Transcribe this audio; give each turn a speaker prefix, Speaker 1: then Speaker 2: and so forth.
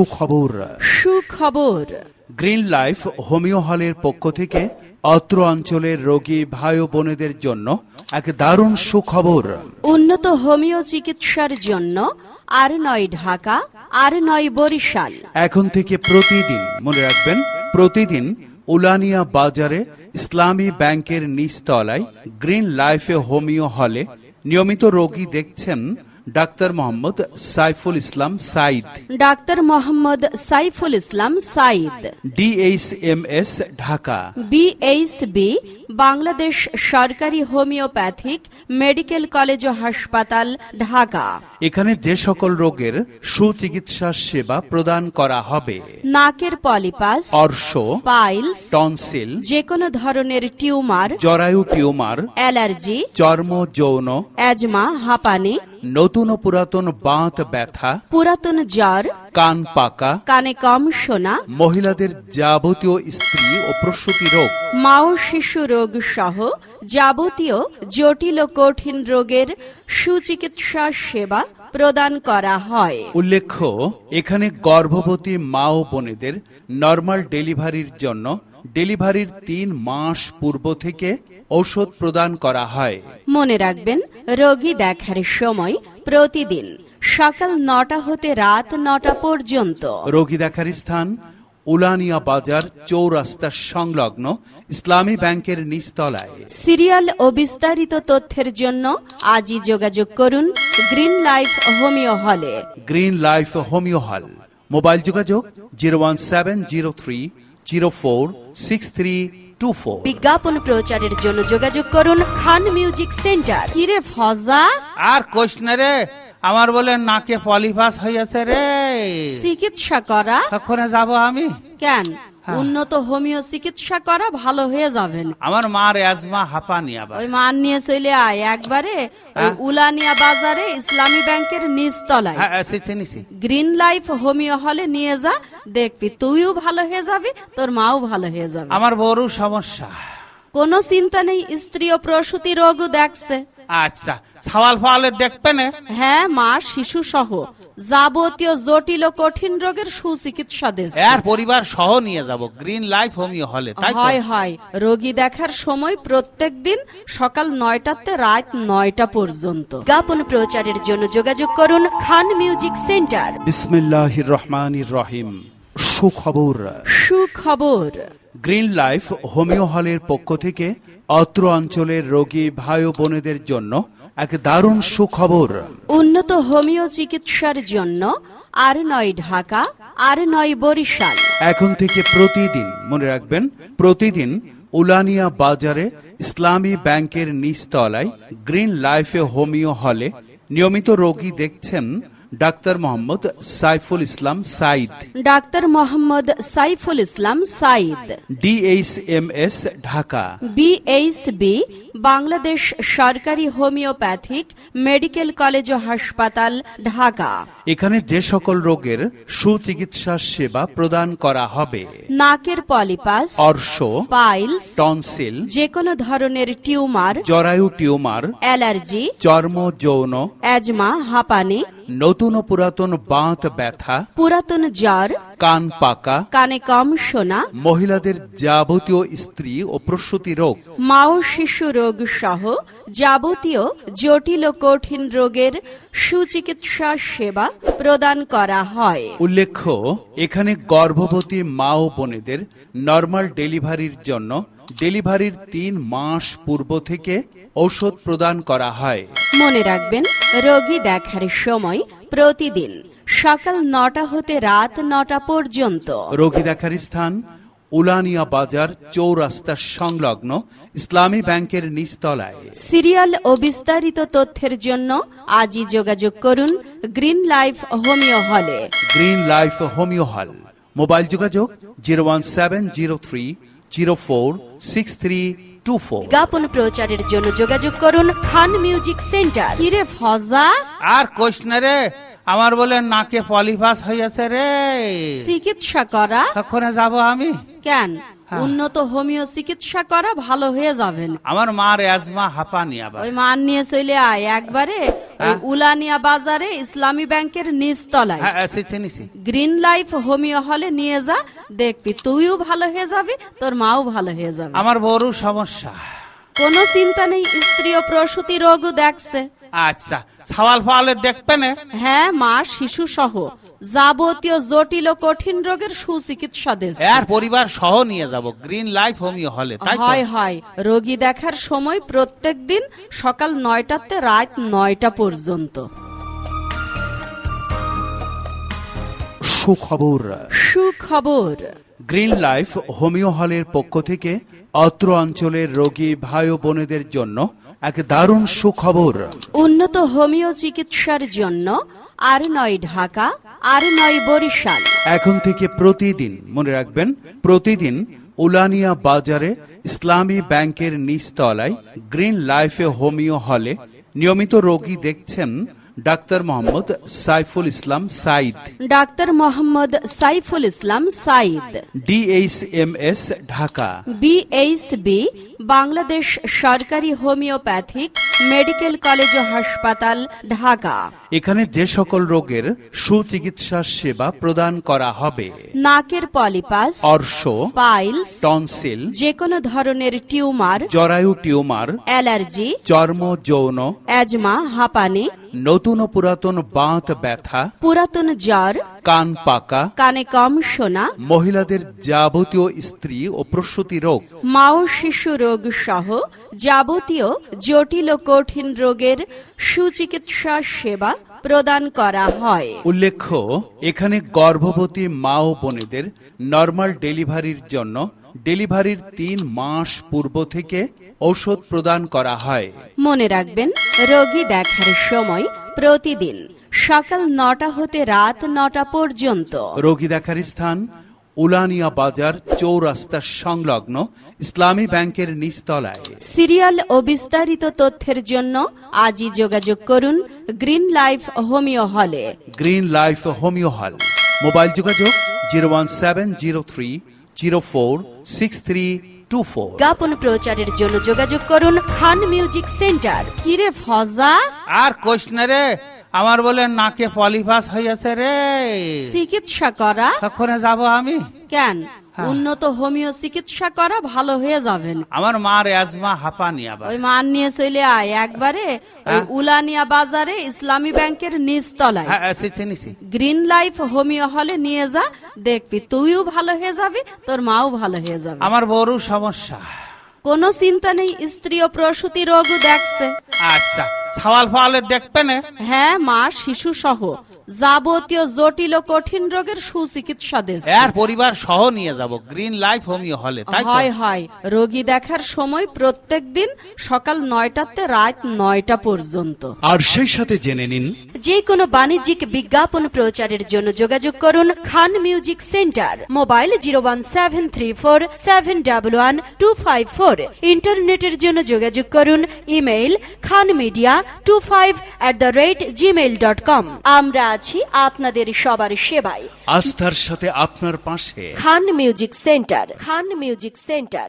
Speaker 1: সুখবর।
Speaker 2: সুখবর।
Speaker 1: Green life homeo হলের পক্ষ থেকে অত্র অঞ্চলের রোগী ভাই ও বোনেদের জন্য এক দারুণ সুখবর।
Speaker 2: উন্নত হোমিও চিকিৎসার জন্য আর নয় ঢাকা আর নয় বরিশাল।
Speaker 1: এখন থেকে প্রতিদিন মনে রাখবেন প্রতিদিন উলানিয়া বাজারে ইসলামী ব্যাংকের নিচতলায় গ্রিন লাইফে হোমিও হলে নিয়মিত রোগী দেখছেন doctor Mohammad Saiful Islam Sayeed
Speaker 2: doctor Mohammad Saiful Islam Sayeed
Speaker 1: DHMS Dhaka.
Speaker 2: BHB Bangladesh সরকারি হোমিওপ্যাথিক মেডিকেল কলেজ ও হাসপাতাল ঢাকা।
Speaker 1: এখানে যে সকল রোগের সুচিকিৎসা সেবা প্রদান করা হবে।
Speaker 2: নাকের পলিপাস
Speaker 1: অর্শ
Speaker 2: পাইলস
Speaker 1: টনসিল
Speaker 2: যে কোনো ধরনের টিউমার
Speaker 1: জরায়ু টিউমার
Speaker 2: অ্যালার্জি
Speaker 1: চর্ম যৌন
Speaker 2: অ্যাজমা হাঁপানি
Speaker 1: নতুন ও পুরাতন বাঁত ব্যথা
Speaker 2: পুরাতন জ্বর
Speaker 1: কান পাকা
Speaker 2: কানে কম শোনা
Speaker 1: মহিলাদের যাবতীয় স্ত্রী ও প্রসূতি রোগ।
Speaker 2: মা ও শিশু রোগ সহ যাবতীয় জটিল ও কঠিন রোগের সুচিকিৎসা সেবা প্রদান করা হয়।
Speaker 1: উল্লেখ্য এখানে গর্ভবতী মা ও বোনেদের নর্মাল ডেলিভারির জন্য ডেলিভারির তিন মাস পূর্ব থেকে ঔষধ প্রদান করা হয়।
Speaker 2: মনে রাখবেন রোগী দেখার সময় প্রতিদিন সকাল নটা হতে রাত নটা পর্যন্ত।
Speaker 1: রোগী দেখার স্থান উলানিয়া বাজার চৌরাস্তা সংলগ্ন ইসলামী ব্যাংকের নিচতলায়।
Speaker 2: সিরিয়াল ও বিস্তারিত তথ্যের জন্য আজই যোগাযোগ করুন গ্রিন লাইফ হোমিও হলে।
Speaker 1: Green life homeo hall. Mobile যোগাযোগ zero one seven zero three zero four six three two four
Speaker 2: বিজ্ঞাপন প্রচারের জন্য যোগাযোগ করুন খান মিউজিক সেন্টার। হিরে ফজা?
Speaker 3: আর কোশ না রে আমার বলে নাকে পলিফাস হয়েছে রে।
Speaker 2: চিকিৎসা করা?
Speaker 3: তখন যাব আমি।
Speaker 2: কেন? উন্নত হোমিও চিকিৎসা করা ভালো হয়ে যাবেন।
Speaker 3: আমার মার অ্যাজমা হাঁপানি আবার।
Speaker 2: ওই মান নিয়ে চলে আয়। একবারে উলানিয়া বাজারে ইসলামী ব্যাংকের নিচতলায়।
Speaker 3: হ্যাঁ হ্যাঁ,
Speaker 2: গ্রিন লাইফ হোমিও হলে নিয়ে যা দেখবি। তুইও ভালো হয়ে যাবি তোর মাও ভালো হয়ে যাবে।
Speaker 3: আমার বড় সমস্যা।
Speaker 2: কোনো চিন্তা নেই স্ত্রী ও প্রসূতি রোগও দেখছে।
Speaker 3: আচ্ছা সওয়াল ফওয়ালে দেখবে না?
Speaker 2: হ্যাঁ মা শিশু সহ যাবতীয় জটিল ও কঠিন রোগের সুচিকিৎসা দিচ্ছে
Speaker 3: এর পরিবার সহ নিয়ে যাব। গ্রিন লাইফ হোমিও হলে তাই তো?
Speaker 2: হয় হয়। রোগী দেখার সময় প্রত্যেক দিন সকাল নয়টাতে রাত নয়টা পর্যন্ত। জ্ঞাপন প্রচারের জন্য যোগাযোগ করুন খান মিউজিক সেন্টার।
Speaker 1: বিসমিল্লাহির রহমানির রহিম। সুখবর।
Speaker 2: সুখবর।
Speaker 1: গ্রিন লাইফ হোমিও হলের পক্ষ থেকে অত্র অঞ্চলের রোগী ভাই ও বোনেদের জন্য এক দারুণ সুখবর।
Speaker 2: উন্নত হোমিও চিকিৎসার জন্য আর নয় ঢাকা আর নয় বরিশাল।
Speaker 1: এখন থেকে প্রতিদিন মনে রাখবেন প্রতিদিন উলানিয়া বাজারে ইসলামী ব্যাংকের নিচতলায় গ্রিন লাইফে হোমিও হলে নিয়মিত রোগী দেখছেন doctor Mohammad Saiful Islam Sayeed
Speaker 2: doctor Mohammad Saiful Islam Sayeed
Speaker 1: DHMS Dhaka.
Speaker 2: BHB Bangladesh সরকারি হোমিওপ্যাথিক মেডিকেল কলেজ ও হাসপাতাল ঢাকা।
Speaker 1: এখানে যে সকল রোগের সুচিকিৎসা সেবা প্রদান করা হবে।
Speaker 2: নাকের পলিপাস
Speaker 1: অর্শ
Speaker 2: পাইলস
Speaker 1: টনসিল
Speaker 2: যে কোনো ধরনের টিউমার
Speaker 1: জরায়ু টিউমার
Speaker 2: অ্যালার্জি
Speaker 1: চর্ম যৌন
Speaker 2: অ্যাজমা হাঁপানি
Speaker 1: নতুন ও পুরাতন বাঁত ব্যথা
Speaker 2: পুরাতন জ্বর
Speaker 1: কান পাকা
Speaker 2: কানে কম শোনা
Speaker 1: মহিলাদের যাবতীয় স্ত্রী ও প্রসূতি রোগ
Speaker 2: মা ও শিশু রোগ সহ যাবতীয় জটিল ও কঠিন রোগের সুচিকিৎসা সেবা প্রদান করা হয়।
Speaker 1: উল্লেখ্য এখানে গর্ভবতী মা ও বোনেদের নর্মাল ডেলিভারির জন্য ডেলিভারির তিন মাস পূর্ব থেকে ঔষধ প্রদান করা হয়।
Speaker 2: মনে রাখবেন রোগী দেখার সময় প্রতিদিন সকাল নটা হতে রাত নটা পর্যন্ত।
Speaker 1: রোগী দেখার স্থান উলানিয়া বাজার চৌরাস্তা সংলগ্ন ইসলামী ব্যাংকের নিচতলায়।
Speaker 2: সিরিয়াল ও বিস্তারিত তথ্যের জন্য আজই যোগাযোগ করুন গ্রিন লাইফ হোমিও হলে।
Speaker 1: Green life homeo hall. Mobile যোগাযোগ zero one seven zero three zero four six three two four.
Speaker 2: বিজ্ঞাপন প্রচারের জন্য যোগাযোগ করুন খান মিউজিক সেন্টার। হিরে ফজা?
Speaker 3: আর কোশ না রে আমার বলে নাকে পলিপাস হয়েছে রে।
Speaker 2: চিকিৎসা করা?
Speaker 3: তখন যাব আমি।
Speaker 2: কেন? উন্নত হোমিও চিকিৎসা করা ভালো হয়ে যাবেন
Speaker 3: আমার মার অ্যাজমা হাঁপানি আবার।
Speaker 2: ওই মান নিয়ে চলে আয় একবারে উলানিয়া বাজারে ইসলামী ব্যাংকের নিচতলায়।
Speaker 3: হ্যাঁ
Speaker 2: গ্রিন লাইফ হোমিও হলে নিয়ে যা দেখবি তুইও ভালো হয়ে যাবি তোর মাও ভালো হয়ে যাবে।
Speaker 3: আমার বড় সমস্যা।
Speaker 2: কোনো চিন্তা নেই স্ত্রী ও প্রসূতি রোগও দেখছে।
Speaker 3: আচ্ছা সওয়াল ফওয়ালে দেখবে না
Speaker 2: হ্যাঁ মা শিশু সহ যাবতীয় জটিল ও কঠিন রোগের সুচিকিৎসা দিচ্ছে।
Speaker 3: এর পরিবার সহ নিয়ে যাব গ্রিন লাইফ হোমিও হলে তাই তো?
Speaker 2: হয় হয় রোগী দেখার সময় প্রত্যেক দিন সকাল নয়টাতে রাত নয়টা পর্যন্ত।
Speaker 1: সুখবর।
Speaker 2: সুখবর।
Speaker 1: গ্রিন লাইফ হোমিও হলের পক্ষ থেকে অত্র অঞ্চলের রোগী ভাই ও বোনেদের জন্য এক দারুণ সুখবর।
Speaker 2: উন্নত হোমিও চিকিৎসার জন্য আর নয় ঢাকা আর নয় বরিশাল।
Speaker 1: এখন থেকে প্রতিদিন মনে রাখবেন প্রতিদিন উলানিয়া বাজারে ইসলামী ব্যাংকের নিচতলায় গ্রিন লাইফে হোমিও হলে নিয়মিত রোগী দেখছেন doctor Mohammad Saiful Islam Sayeed.
Speaker 2: Doctor Mohammad Saiful Islam Sayeed.
Speaker 1: DHMS Dhaka.
Speaker 2: BHB Bangladesh সরকারি হোমিওপ্যাথিক মেডিকেল কলেজ ও হাসপাতাল ঢাকা।
Speaker 1: এখানে যে সকল রোগের সুচিকিৎসা সেবা প্রদান করা হবে।
Speaker 2: নাকের পলিপাস
Speaker 1: অর্শ
Speaker 2: পাইলস
Speaker 1: টনসিল
Speaker 2: যে কোনো ধরনের টিউমার
Speaker 1: জরায়ু টিউমার
Speaker 2: অ্যালার্জি
Speaker 1: চর্ম যৌন
Speaker 2: অ্যাজমা হাঁপানি
Speaker 1: নতুন ও পুরাতন বাঁত ব্যথা
Speaker 2: পুরাতন জ্বর
Speaker 1: কান পাকা
Speaker 2: কানে কম শোনা
Speaker 1: মহিলাদের যাবতীয় স্ত্রী ও প্রসূতি রোগ।
Speaker 2: মা ও শিশু রোগ সহ যাবতীয় জটিল ও কঠিন রোগের সুচিকিৎসা সেবা প্রদান করা হয়।
Speaker 1: উল্লেখ্য এখানে গর্ভবতী মা ও বোনেদের নর্মাল ডেলিভারির জন্য ডেলিভারির তিন মাস পূর্ব থেকে ঔষধ প্রদান করা হয়।
Speaker 2: মনে রাখবেন রোগী দেখার সময় প্রতিদিন সকাল নটা হতে রাত নটা পর্যন্ত।
Speaker 1: রোগী দেখার স্থান উলানিয়া বাজার চৌরাস্তা সংলগ্ন ইসলামী ব্যাংকের নিচতলায়।
Speaker 2: সিরিয়াল ও বিস্তারিত তথ্যের জন্য আজই যোগাযোগ করুন গ্রিন লাইফ হোমিও হলে।
Speaker 1: Green life homeo hall. Mobile যোগাযোগ zero one seven zero three zero four six three two four
Speaker 2: বিজ্ঞাপন প্রচারের জন্য যোগাযোগ করুন খান মিউজিক সেন্টার। কিরে ফজা?
Speaker 3: আর কোশ না রে আমার বলে নাকে পলিপাস হয়েছে রে।
Speaker 2: চিকিৎসা করা?
Speaker 3: তখন যাব আমি।
Speaker 2: কেন? উন্নত হোমিও চিকিৎসা করা ভালো হয়ে যাবেন।
Speaker 3: আমার মার অ্যাজমা হাঁপানি আবার।
Speaker 2: ওই মান নিয়ে চলে আয়। একবারে ওই উলানিয়া বাজারে ইসলামী ব্যাংকের নিচতলায়।
Speaker 3: হ্যাঁ
Speaker 2: গ্রিন লাইফ হোমিও হলে নিয়ে যা দেখবি তুইও ভালো হয়ে যাবি তোর মাও ভালো হয়ে যাবে।
Speaker 3: আমার বড় সমস্যা।
Speaker 2: কোনো চিন্তা নেই স্ত্রী ও প্রসূতি রোগও দেখছে।
Speaker 3: আচ্ছা সওয়াল ফওয়ালে দেখবে না?
Speaker 2: হ্যাঁ মা শিশু সহ যাবতীয় জটিল ও কঠিন রোগের সুচিকিৎসা
Speaker 3: এর পরিবার সহ নিয়ে যাব। গ্রিন লাইফ হোমিও হলে তাই তো?
Speaker 2: হয় হয়। রোগী দেখার সময় প্রত্যেক দিন সকাল নয়টাতে রাত নয়টা পর্যন্ত।
Speaker 1: আর সেই সাথে জেনে নিন
Speaker 2: যে কোনো বাণিজ্যিক বিজ্ঞাপন প্রচারের জন্য যোগাযোগ করুন Khan music centre. Mobile zero one seven three four seven double one two five four. ইন্টারনেটের জন্য যোগাযোগ করুন email Khan media two five at the rate gmail dot com. আমরা আছি আপনাদের সবার সেবায়।
Speaker 1: আস্থার সাথে আপনার পাশে।
Speaker 2: Khan music centre Khan music centre.